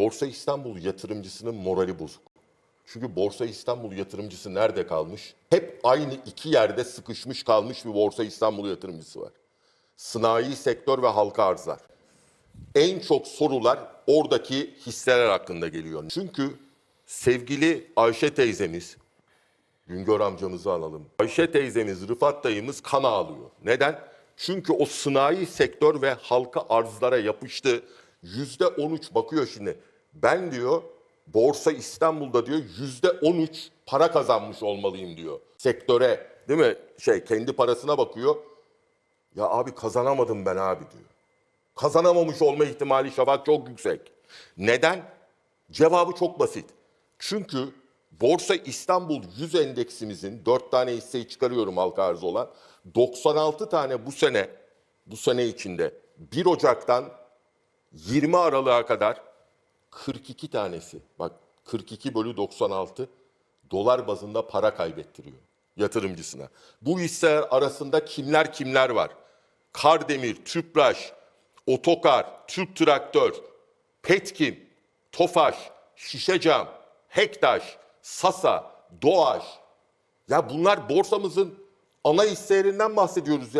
Borsa İstanbul yatırımcısının morali bozuk. Çünkü Borsa İstanbul yatırımcısı nerede kalmış? Hep aynı iki yerde sıkışmış kalmış bir Borsa İstanbul yatırımcısı var. Sanayi sektör ve halka arzlar. En çok sorular oradaki hisseler hakkında geliyor. Çünkü sevgili Ayşe teyzemiz, Güngör amcamızı alalım. Ayşe teyzemiz, Rıfat dayımız kan ağlıyor. Neden? Çünkü o sanayi sektör ve halka arzlara yapıştı. Yüzde 13 bakıyor şimdi. Ben diyor Borsa İstanbul'da diyor yüzde 13 para kazanmış olmalıyım diyor. Sektöre değil mi? Şey kendi parasına bakıyor. Ya abi kazanamadım ben abi diyor. Kazanamamış olma ihtimali Şafak çok yüksek. Neden? Cevabı çok basit. Çünkü Borsa İstanbul 100 endeksimizin 4 tane hisseyi çıkarıyorum halka arzı olan 96 tane bu sene bu sene içinde 1 Ocak'tan 20 Aralık'a kadar 42 tanesi bak 42 bölü 96 dolar bazında para kaybettiriyor yatırımcısına. Bu hisseler arasında kimler kimler var? Kardemir, Tüpraş, Otokar, Türk Traktör, Petkim, Tofaş, Şişecam, Hektaş, Sasa, Doğaş. Ya bunlar borsamızın ana hisselerinden bahsediyoruz ya.